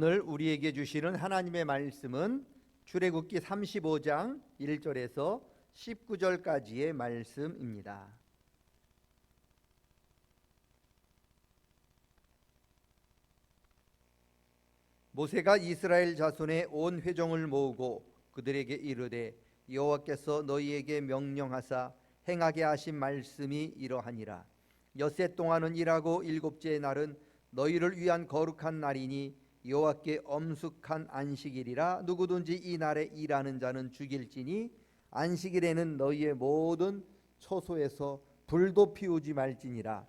오늘 우리에게 주시는 하나님의 말씀은 출애굽기 35장 1절에서 19절까지의 말씀입니다. 모세가 이스라엘 자손의 온 회종을 모으고 그들에게 이르되 여호와께서 너희에게 명령하사 행하게 하신 말씀이 이러하니라 엿새 동안은 일하고 일곱째 날은 너희를 위한 거룩한 날이니 여호와께 엄숙한 안식일이라 누구든지 이 날에 일하는 자는 죽일지니 안식일에는 너희의 모든 처소에서 불도 피우지 말지니라.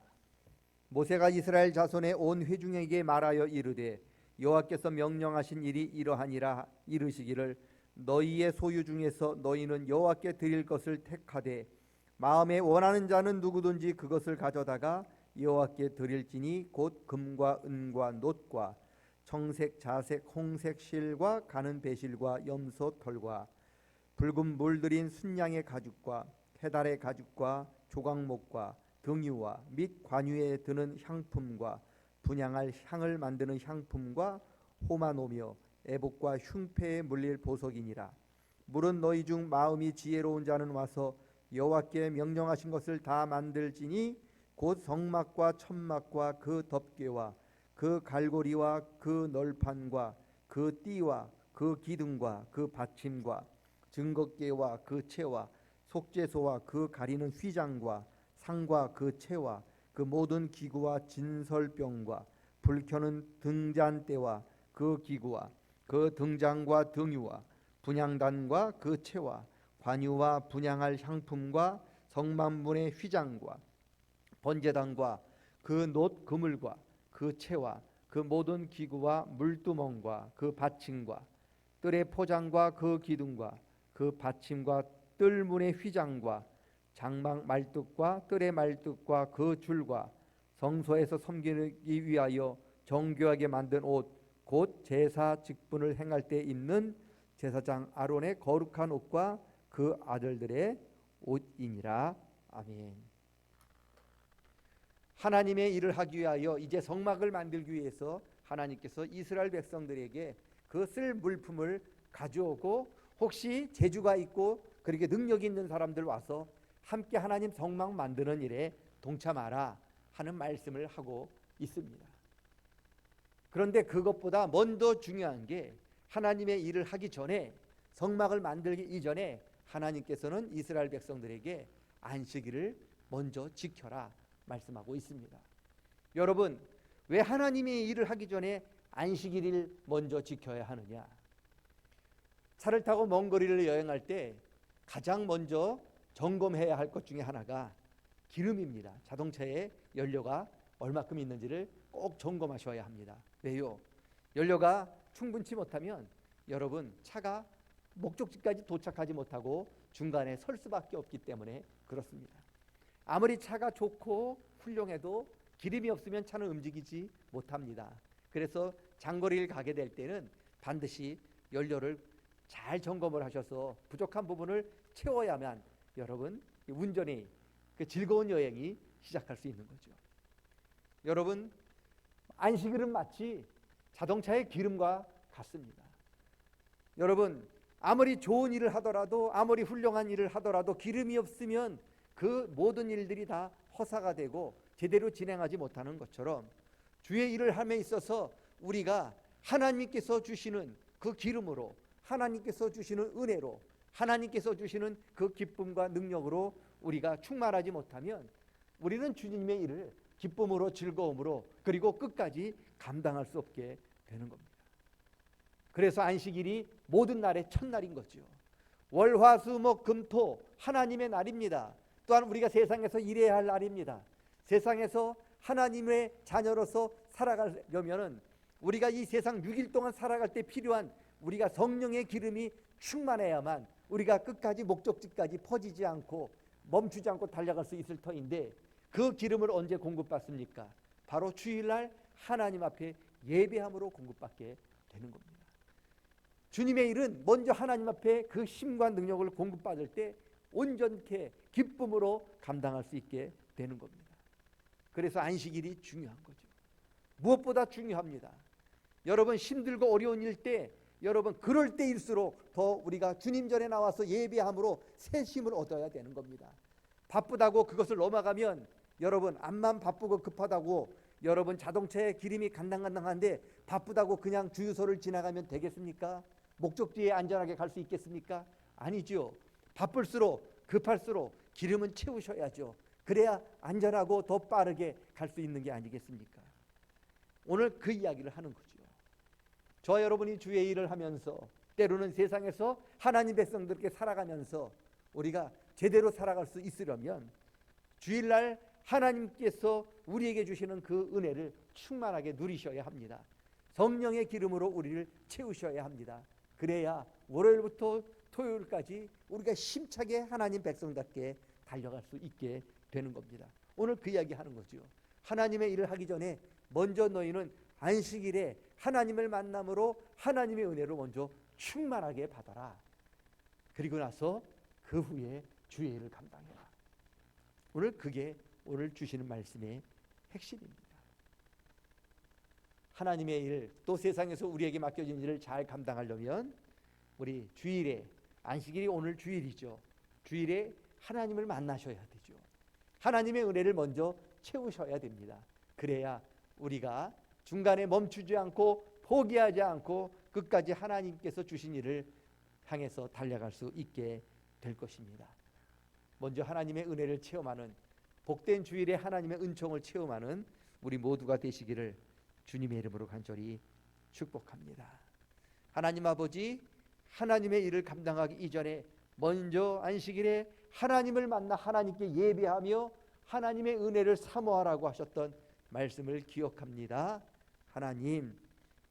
모세가 이스라엘 자손의 온 회중에게 말하여 이르되 여호와께서 명령하신 일이 이러하니라 이르시기를 너희의 소유 중에서 너희는 여호와께 드릴 것을 택하되 마음에 원하는 자는 누구든지 그것을 가져다가 여호와께 드릴지니 곧 금과 은과 놋과 청색 자색 홍색 실과 가는 배실과 염소 털과 붉은 물들인 순양의 가죽과 해달의 가죽과 조각목과 등유와 및 관유에 드는 향품과 분양할 향을 만드는 향품과 호마노며 애복과 흉패에 물릴 보석이니라. 물은 너희 중 마음이 지혜로운 자는 와서 여호와께 명령하신 것을 다 만들지니 곧 성막과 천막과 그 덮개와 그 갈고리와 그 널판과 그 띠와 그 기둥과 그 받침과 증거계와 그 채와 속죄소와 그 가리는 휘장과 상과 그 채와 그 모든 기구와 진설병과 불 켜는 등잔대와 그 기구와 그 등장과 등유와 분양단과 그 채와 관유와 분양할 향품과 성만분의 휘장과 번제단과 그 놋 그물과 그 채와 그 모든 기구와 물두멍과 그 받침과 뜰의 포장과 그 기둥과 그 받침과 뜰문의 휘장과 장막 말뚝과 뜰의 말뚝과 그 줄과 성소에서 섬기기 위하여 정교하게 만든 옷 곧 제사 직분을 행할 때 입는 제사장 아론의 거룩한 옷과 그 아들들의 옷이니라 아멘. 하나님의 일을 하기 위하여 이제 성막을 만들기 위해서 하나님께서 이스라엘 백성들에게 그 쓸 물품을 가져오고 혹시 재주가 있고 그렇게 능력 있는 사람들 와서 함께 하나님 성막 만드는 일에 동참하라 하는 말씀을 하고 있습니다. 그런데 그것보다 먼저 중요한 게 하나님의 일을 하기 전에 성막을 만들기 이전에 하나님께서는 이스라엘 백성들에게 안식일을 먼저 지켜라 말씀하고 있습니다. 여러분, 왜 하나님의 일을 하기 전에 안식일을 먼저 지켜야 하느냐? 차를 타고 먼 거리를 여행할 때 가장 먼저 점검해야 할 것 중에 하나가 기름입니다. 자동차에 연료가 얼마큼 있는지를 꼭 점검하셔야 합니다. 왜요? 연료가 충분치 못하면 여러분 차가 목적지까지 도착하지 못하고 중간에 설 수밖에 없기 때문에 그렇습니다. 아무리 차가 좋고 훌륭해도 기름이 없으면 차는 움직이지 못합니다. 그래서 장거리를 가게 될 때는 반드시 연료를 잘 점검을 하셔서 부족한 부분을 채워야만 여러분 운전이 그 즐거운 여행이 시작할 수 있는 거죠. 여러분 안식일은 마치 자동차의 기름과 같습니다. 여러분 아무리 좋은 일을 하더라도 아무리 훌륭한 일을 하더라도 기름이 없으면 그 모든 일들이 다 허사가 되고 제대로 진행하지 못하는 것처럼 주의 일을 함에 있어서 우리가 하나님께서 주시는 그 기름으로 하나님께서 주시는 은혜로 하나님께서 주시는 그 기쁨과 능력으로 우리가 충만하지 못하면 우리는 주님의 일을 기쁨으로 즐거움으로 그리고 끝까지 감당할 수 없게 되는 겁니다. 그래서 안식일이 모든 날의 첫날인 거죠. 월화수목 금토 하나님의 날입니다. 또한 우리가 세상에서 일해야 할 날입니다. 세상에서 하나님의 자녀로서 살아가려면은 우리가 이 세상 6일 동안 살아갈 때 필요한 우리가 성령의 기름이 충만해야만 우리가 끝까지 목적지까지 퍼지지 않고 멈추지 않고 달려갈 수 있을 터인데 그 기름을 언제 공급받습니까? 바로 주일날 하나님 앞에 예배함으로 공급받게 되는 겁니다. 주님의 일은 먼저 하나님 앞에 그 힘과 능력을 공급받을 때 온전케 기쁨으로 감당할 수 있게 되는 겁니다. 그래서 안식일이 중요한 거죠. 무엇보다 중요합니다. 여러분 힘들고 어려운 일 때 여러분 그럴 때일수록 더 우리가 주님 전에 나와서 예배함으로 새 힘을 얻어야 되는 겁니다. 바쁘다고 그것을 넘어가면 여러분 암만 바쁘고 급하다고 여러분 자동차에 기름이 간당간당한데 바쁘다고 그냥 주유소를 지나가면 되겠습니까? 목적지에 안전하게 갈 수 있겠습니까? 아니죠. 바쁠수록 급할수록 기름은 채우셔야죠. 그래야 안전하고 더 빠르게 갈 수 있는 게 아니겠습니까? 오늘 그 이야기를 하는 거죠. 저 여러분이 주의 일을 하면서 때로는 세상에서 하나님 백성들께 살아가면서 우리가 제대로 살아갈 수 있으려면 주일날 하나님께서 우리에게 주시는 그 은혜를 충만하게 누리셔야 합니다. 성령의 기름으로 우리를 채우셔야 합니다. 그래야 월요일부터 토요일까지 우리가 힘차게 하나님 백성답게 달려갈 수 있게 되는 겁니다. 오늘 그 이야기 하는 거죠. 하나님의 일을 하기 전에 먼저 너희는 안식일에 하나님을 만남으로 하나님의 은혜로 먼저 충만하게 받아라. 그리고 나서 그 후에 주의 일을 감당해라. 오늘 그게 오늘 주시는 말씀의 핵심입니다. 하나님의 일, 또 세상에서 우리에게 맡겨진 일을 잘 감당하려면 우리 주일에 안식일이 오늘 주일이죠. 주일에 하나님을 만나셔야 되죠. 하나님의 은혜를 먼저 채우셔야 됩니다. 그래야 우리가 중간에 멈추지 않고 포기하지 않고 끝까지 하나님께서 주신 일을 향해서 달려갈 수 있게 될 것입니다. 먼저 하나님의 은혜를 체험하는 복된 주일에 하나님의 은총을 체험하는 우리 모두가 되시기를 주님의 이름으로 간절히 축복합니다. 하나님 아버지 하나님의 일을 감당하기 이전에 먼저 안식일에 하나님을 만나 하나님께 예배하며 하나님의 은혜를 사모하라고 하셨던 말씀을 기억합니다. 하나님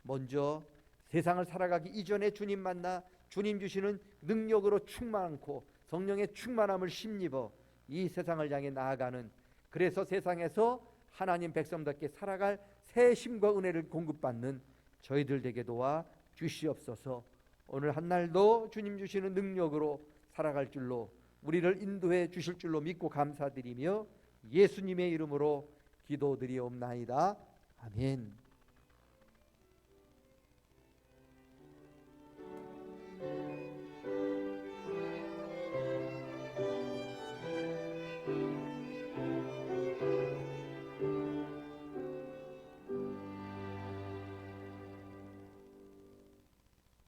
먼저 세상을 살아가기 이전에 주님 만나 주님 주시는 능력으로 충만고 성령의 충만함을 힘입어 이 세상을 향해 나아가는 그래서 세상에서 하나님 백성답게 살아갈 새 힘과 은혜를 공급받는 저희들 되게 도와 주시옵소서. 오늘 한 날도 주님 주시는 능력으로 살아갈 줄로 우리를 인도해 주실 줄로 믿고 감사드리며 예수님의 이름으로 기도드리옵나이다. 아멘.